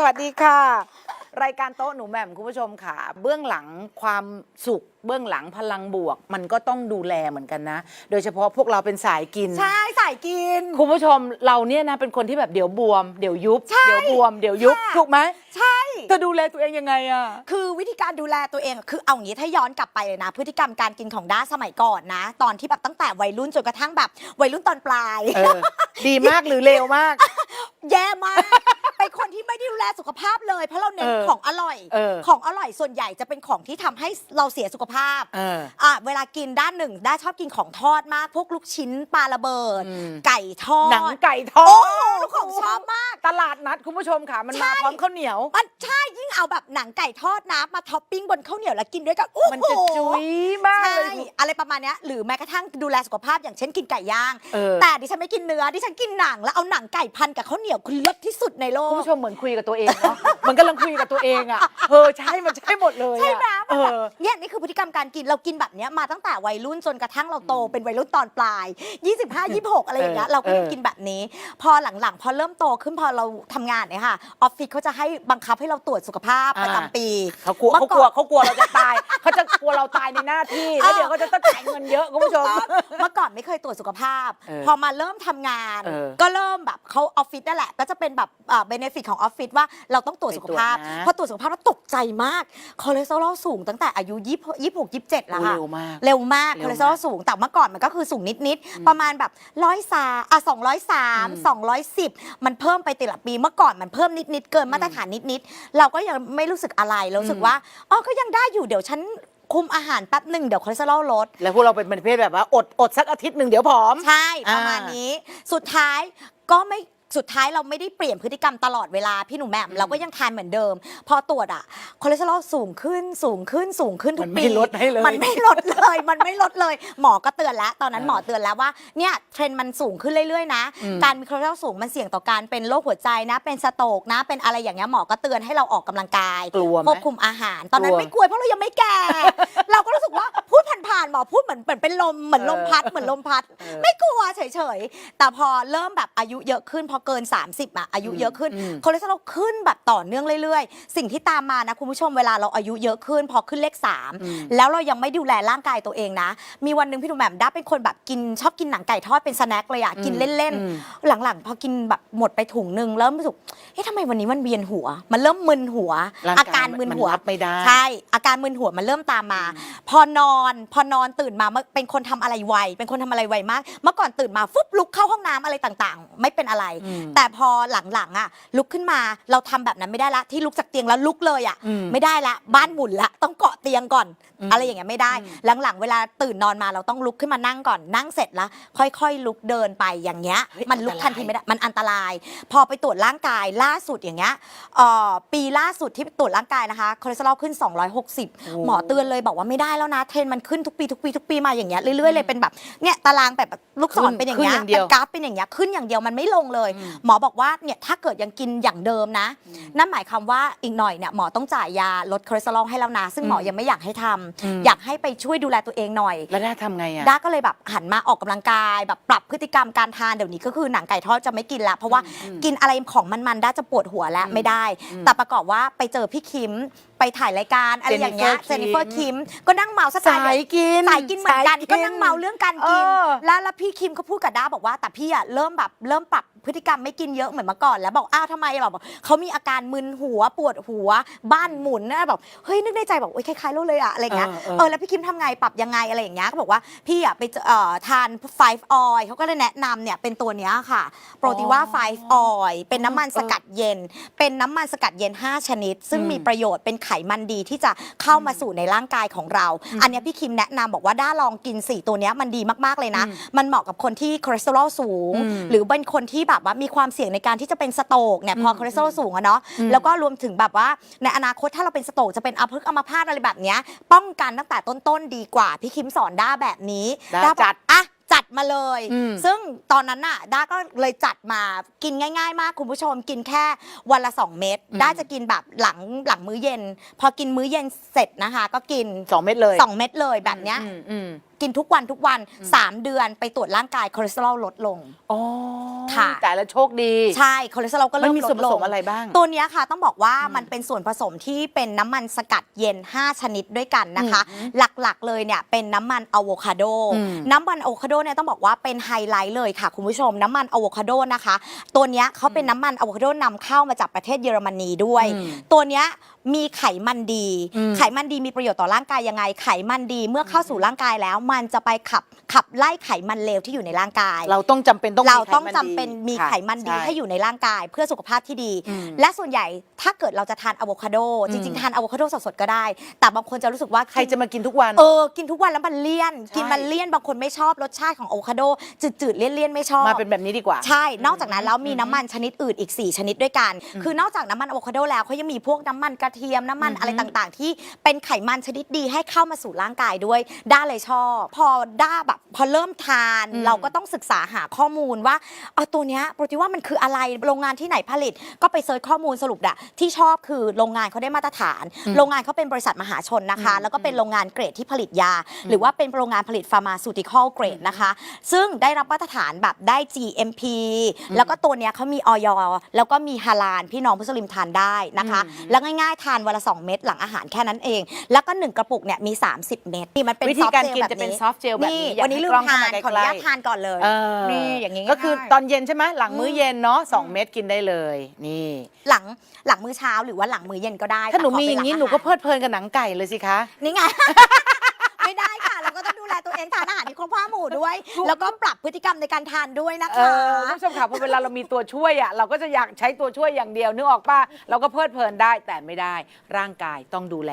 สวัสดีค่ะ รายการโต๊ะหนูแหม่มคุณผู้ชมค่ะ เบื้องหลังความสุข เบื้องหลังพลังบวก มันก็ต้องดูแลเหมือนกันนะ โดยเฉพาะพวกเราเป็นสายกิน ใช่สายกิน คุณผู้ชมเราเนี่ยนะเป็นคนที่แบบเดี๋ยวบวม เดี๋ยวยุบ ใช่เดี๋ยวบวม เดี๋ยวยุบค่ะ ถูกไหมใช่จะดูแลตัวเองยังไงอะคือวิธีการดูแลตัวเองอะคือเอางี้ถ้าย้อนกลับไปเลยนะ พฤติกรรมการกินของด้าสมัยก่อนนะ ตอนที่แบบตั้งแต่วัยรุ่นจนกระทั่งแบบวัยรุ่นตอนปลาย เออ ดีมากหรือเลวมาก แย่มาก เป็นคนที่ไม่ได้ดูแลสุขภาพเลย เพราะเราเน้นเออของอร่อย เออของอร่อยส่วนใหญ่จะเป็นของที่ทำให้เราเสียสุขภาพเอออะเวลากินด้านหนึ่งด้าชอบกินของทอดมาก พวกลูกชิ้นปลาระเบิด อืม ไก่ทอดหนังไก่ทอโอ้ดโหของชอบมาก ตลาดนัดคุณผู้ชมค่ะมันใช่มาพร้อมข้าวเหนียว มันใช่ยิ่งเอาแบบหนังไก่ทอดนะมาท็อปปิ้งบนข้าวเหนียวแล้วกินด้วยกันโอ้โห มันจะจุ้ยมากใช่ เลย อะไรประมาณเนี้ยหรือแม้กระทั่งดูแลสุขภาพอย่างเช่นกินไก่ย่าง เออ แต่ดิฉันไม่กินเนื้อ ดิฉันกินหนังแล้วเอาหนังไก่พันกับข้าวเหนียวคือเลิศที่สุดในโลคุณกผู้ชมเหมือนคุยกับตัวเองเนาะ มันกำลังคุยกับตัวเองอะ เออใช่ มันใช่หมดเลยอะใช่ไหมเอมันแบบอ เนี่ยนี่คือพฤติกรรมการกินเรากินแบบเนี้ยมาตั้งแต่วัยรุ่นจนกระทั่งเราโตเป็นวัยรุ่นตอนปลาย 25 26 อะไรอย่างเงี้ยเออเราก็ยังเออกินแบบนี้ พอหลังๆ พอเริ่มโตขึ้นพอเราทำงานเนี่ยค่ะออฟฟิศเขาจะให้บังคับให้เราตรวจสุขภาพประจำปี เขากลัวมื่เขาอกลัวอนเขากลัวเราจะตาย เขาจะกลัวเราตายในหน้าที่ แล้วเดี๋ยวเขาจะต้องจ่ายเงินเยอะคุณผู้ชม เมื่อก่อนไม่เคยตรวจสุขภาพ เออพอมาเริ่มทำงาน เออก็เริ่มแบบเขาออฟฟิศนั่นแหละ ก็จะเป็นแบบเบนฟิตของออฟฟิศว่าเราต้องตรวจสุขภาพ ไปตรวจนะ พอตรวจสุขภาพแล้วตกใจมาก คอเลสเตอรอลสูงตั้งแต่อายุ20 26 27แล้วค่ะ เร็วมาก เร็วมากเร็วมากคอเลสเตอรอลสูง แต่เมื่อก่อนมันก็คือสูงนิด ๆ ประมาณแบบร้อยสาอะสองร้อยสามสองร้อยสิบมันเพิ่มไปแต่ละปี เมื่อก่อนมันเพิ่มนิด ๆ เกินมาตรฐานนิด ๆ เราก็ยังไม่รู้สึกอะไรเรารู้สึกว่าอ๋อก็ยังได้อยู่เดี๋ยวฉันคุมอาหารแป๊บหนึ่งเดี๋ยวคอเลสเตอรอลลด แล้วพวกเราเป็นประเภทแบบว่าอดอดสักอาทิตย์หนึ่งเดี๋ยวผอม ใช่ ประมาณอ่านี้นี้สุดท้ายก็ไม่ สุดท้ายเราไม่ได้เปลี่ยนพฤติกรรมตลอดเวลาพี่หนูแหม่มเราก็ยังทานเหมือนเดิม พอตรวจอะคอเลสเตอรอลสูงขึ้นสูงขึ้นสูงขึ้นทุมักนปีไม่ลดให้เลย มันไม่ลดเลย มันไม่ลดเลยหมอก็เตือนแล้ว ตอนนั้นหมอเตือนแล้วว่าเนี่ยเทรนด์มันสูงขึ้นเรื่อยๆนะอืมการมีคอเลสเตอรอลสูงมันเสี่ยงต่อการเป็นโรคหัวใจนะ เป็นสโตรกนะ เป็นอะไรอย่างเงี้ยหมอก็เตือนให้เราออกกำลังกายกลัวไหม ควบคุมอาหาร ตอนนั้นกลัวไม่กลัวเพราะเรายังไม่แก่ เราก็รู้สึกว่าพูดผ่านๆหมอพูดเหมือนเหมือนเป็นลมเหมือนลมพัดเหมือนลมพัด เออ ไม่กลัวเฉยๆ แต่พอเริ่มแบบอายุเยอะขึ้นพอเกิน 30อะอายุเยอะขึ้นอืมคอเลสเตอรอลขึ้นแบบต่อเนื่องเรื่อยๆ สิ่งที่ตามมานะคุณผู้ชมเวลาเราอายุเยอะขึ้น พอขึ้นเลขอืม3แล้วเรายังไม่ดูแลร่างกายตัวเองนะ มีวันหนึ่งพี่หนุ่มแหม่มด้าเป็นคนแบบกินชอบกินหนังไก่ทอดเป็นสแน็คเลยอะกินเล่นอืมๆหลังๆ พอกินแบบหมดไปถุงหนึ่งเริ่มรู้สึกเฮ้ยทำไมวันนี้มันเวียนหัว มันเริ่มมึนหัวร่างอาการมึนหัวรับไม่ได้ใช่ อาการมึนหัวมันเริ่มตามมา พอนอนพอนอนตื่นมาเมื่อเป็นคนทำอะไรไวเป็นคนทำอะไรไวมาก เมื่อก่อนตื่นมาฟุบลุกเข้าห้องน้ำอะไรต่างๆ ไม่เป็นอะไรอืมแต่พอหลังๆอะ ลุกขึ้นมาเราทำแบบนั้นไม่ได้ละ ที่ลุกจากเตียงแล้วลุกเลยอะ อืม ไม่ได้ละบ้านหมุนละต้องเกาะเตียงก่อน อืมอะไรอย่างเงี้ยไม่ได้ หลังๆ เวลาตื่นนอนมาเราต้องลุกขึ้นมานั่งก่อนนั่งเสร็จแล้ว ค่อยๆ ลุกเดินไปอย่างเงี้ย เฮ้ยมันลุกอันตรายทันทีไม่ได้มันอันตราย พอไปตรวจร่างกายล่าสุดอย่างเงี้ยเอ่อปีล่าสุดที่ไปตรวจร่างกายนะคะคอเลสเตอรอลขึ้น260 หมอเตือนเลยบอกว่าไม่ได้แล้วนะเทรนด์มันขึ้นทุกปีทุกปีทุกปีมาอย่างเงี้ยเรื่อยๆเลยเป็นแบบเนี่ยตารางแบบลูกศรขึ้นเป็นอย่างเงี้ยขึ้นอย่างเดีเป็ยวนกราฟเป็นอย่างเงี้ยขึ้นอย่างเดียวมันไม่ลงเลยหมอบอกว่าเนี่ยถ้าเกิดยังกินอย่างเดิมนะ นั่นหมายความว่าอีกหน่อยเนี่ยหมอต้องจ่ายยาลดคอเลสเตอรอลให้แล้วนะ ซึ่งหมอยังไม่อยากให้ทำอืม อยากให้ไปช่วยดูแลตัวเองหน่อย แล้วได้ทำไงอะ ด้าก็เลยแบบหันมาออกกำลังกายแบบปรับพฤติกรรมการทานเดี๋ยวนี้ก็คือหนังไก่ทอดจะไม่กินละเพราะว่ากินอะไรของมันๆด้าจะปวดหัวแล้วไม่ได้ แต่ประกอบว่าไปเจอพี่คิม ไปถ่ายรายการอะไรอย่างเงี้ยเจ Jennifer นนิเฟอร์คิมก็นั่งเมาสไตสาล์ยกินสายกินเหมือนกันสายก็นั่งเมาเรื่องการกิน เออ แล้วแล้วพี่คิมก็พูดกับด้าบอกว่า แต่พี่อะเริ่มแบบเริ่มปรับพฤติกรรมไม่กินเยอะเหมือนเมื่อก่อนแล้วบอกอ้าวทำไมแบบเขามีอาการมึนหัวปวดหัว บ้านหมุนนะแบบเฮ้ยนึกในใจบอกโอ๊ยคล้ายๆเราเลยอะอะไรเงี้ย เออเออ เออแล้วพี่คิมทำไงปรับยังไงอะไรอย่างเงี้ยก็บอกว่าพี่อะไปเจอเอ่อทาน five oil เขาก็เลยแนะนำเนี่ยเป็นตัวเนี้ยค่ะ โปรตีว่า five oil เป็นน้ำมันสกัดเย็น เป็นน้ำมันสกัดเย็น 5 ชนิด ซึ่งมีประโยชน์เป็นไขมันดีที่จะเข้ามาสู่ในร่างกายของเรา อันเนี้ยพี่คิมแนะนำบอกว่าด้าลองกิน 4 ตัวเนี้ยมันดีมากๆเลยนะ มันเหมาะกับคนที่คอเลสเตอรอลสูง อืมหรือเป็นคนที่แบบว่ามีความเสี่ยงในการที่จะเป็นสโตรกเนี่ยพอคอเลสเตอรอลสูงอะเนาะแล้วก็รวมถึงแบบว่าในอนาคตถ้าเราเป็นสโตรกจะเป็นอัมพฤกษ์อัมพาตอะไรแบบเนี้ยป้องกันตั้งแต่ต้นๆดีกว่าพี่คิมสอนด้าแบบนี้ด้าบอกจัดอะ จัดมาเลย อืม ซึ่งตอนนั้นน่ะด้าก็เลยจัดมากินง่าย ๆ มากคุณผู้ชมกินแค่วันละ 2 เม็ดด้าจะกินแบบหลังหลังมื้อเย็น พอกินมื้อเย็นเสร็จนะคะ ก็กิน สองเม็ดเลย2 เม็ดเลยแบบเนี้ย อืมอืมกินทุกวันทุกวัน 3 เดือนไปตรวจร่างกายคอเลสเตอรอลลดลง อ๋อค่ะ แต่ละโชคดี ใช่คอเลสเตอรอลก็มัเริ่นมมีลส่วนดผลสงมอะไรบ้างตัวเนี้ยค่ะ ต้องบอกว่ามันเป็นส่วนผสมที่เป็นน้ำมันสกัดเย็น 5 ชนิดด้วยกันนะคะ หลักๆเลยเนี่ยเป็นน้ำมันอะโวคาโด อืม น้ำมันอะโวคาโดเนี่ยต้องบอกว่าเป็นไฮไลท์เลยค่ะคุณผู้ชม น้ำมันอะโวคาโดนะคะ ตัวเนี้ยเขาเป็นน้ำมันอะโวคาโดนำเข้ามาจากประเทศเยอรมนีด้วย อืม ตัวเนี้ยมีไขมันดี อืมไขมันดีมีประโยชน์ต่อร่างกายยังไง ไขมันดีเมื่อเข้าสู่ร่างกายแล้วมันจะไปขับขับไล่ไขมันเลวที่อยู่ในร่างกาย เราต้องจำเป็นต้องมีเราต้องไขจำมันดีเป็นมีค่ะไขมันดีช่ ให้อยู่ในร่างกาย เพื่อสุขภาพที่ดี อืมและส่วนใหญ่ถ้าเกิดเราจะทานอะโวคาโดจริงๆทานอะโวคาโดสดๆก็ได้ แต่บางคนจะรู้สึกว่าใครจะมากินทุกวัน เออกินทุกวันแล้วมันเลี่ยน ใช่ กินมันเลี่ยนบางคนไม่ชอบรสชาติของอะโวคาโดจืดๆเลี่ยนๆไม่ชอบ มาเป็นแบบนี้ดีกว่า ใช่ นอกจากนั้นแล้วมีน้ำมันชนิดอื่นอีก 4 ชนิดด้วยกัน คือนอกจากน้ำมันอะโวคาโดแล้วเขายังมีพวกน้ำมันกระเทียมน้ำมันอือฮึอะไรต่างๆ ที่เป็นไขมันชนิดดีให้เข้ามาสู่ร่างกายด้วยด้าเลยชอบพอด้าแบบพอเริ่มทานอืม เราก็ต้องศึกษาหาข้อมูลว่าเอาตัวเนี้ยโปรติว่ามันคืออะไรโรงงานที่ไหนผลิต ก็ไปเซิร์ชข้อมูลสรุปอะที่ชอบคือโรงงานเขาได้มาตรฐาน โรงงานเขาเป็นบริษัทมหาชนนะคะ แล้วก็เป็นโรงงานเกรดที่ผลิตยา หรือว่าเป็นโรงงานผลิตฟาร์มาซูติคอลเกรดนะคะ ซึ่งได้รับมาตรฐานแบบได้ GMP แล้วก็ตัวเนี้ยเขามีออยแล้วก็มีฮาลาลพี่น้องมุสลิมทานได้นะคะ แล้วง่ายๆ ทานวันละ 2 เม็ดหลังอาหารแค่นั้นเอง แล้วก็ 1 กระปุกเนี่ยมี 30 เม็ดนี่มันเป็นวิธีการซอฟต์กินจลจะเป็นซอฟต์เจลแบบนี้นี่อยากวันนี้ให้ลืกมล้องเข้าทานมาใกล้ๆขออนุญาตทานก่อนเลย เออนี่อย่างนี้ก็คือง่ายๆตอนเย็นใช่ไหมหลังมื้อเย็นเนาะสองเม็ดกินได้เลย นี่ หลังหลังมื้อเช้าหรือว่าหลังมื้อเย็นก็ได้ถ้าหนูแต่ขมีอย่างนี้เป็หนูก็อาารเพลิดเพลินกับหนังไก่เลยสิคะ นี่ไง ไม่ได้ค่ะเราก็ต้องดูแลตัวเองทานอาหารที่ครบห้าหมู่ด้วย แล้วก็ปรับพฤติกรรมในการทานด้วยนะเอคะอคุณผู้ชมค่ะพอเวลาเรามีตัวช่วยอะเราก็จะอยากใช้ตัวช่วยอย่างเดียวนึกออกป่ะเราก็เพลิดเพลินได้แต่ไม่ได้ ร่างกายต้องดูแล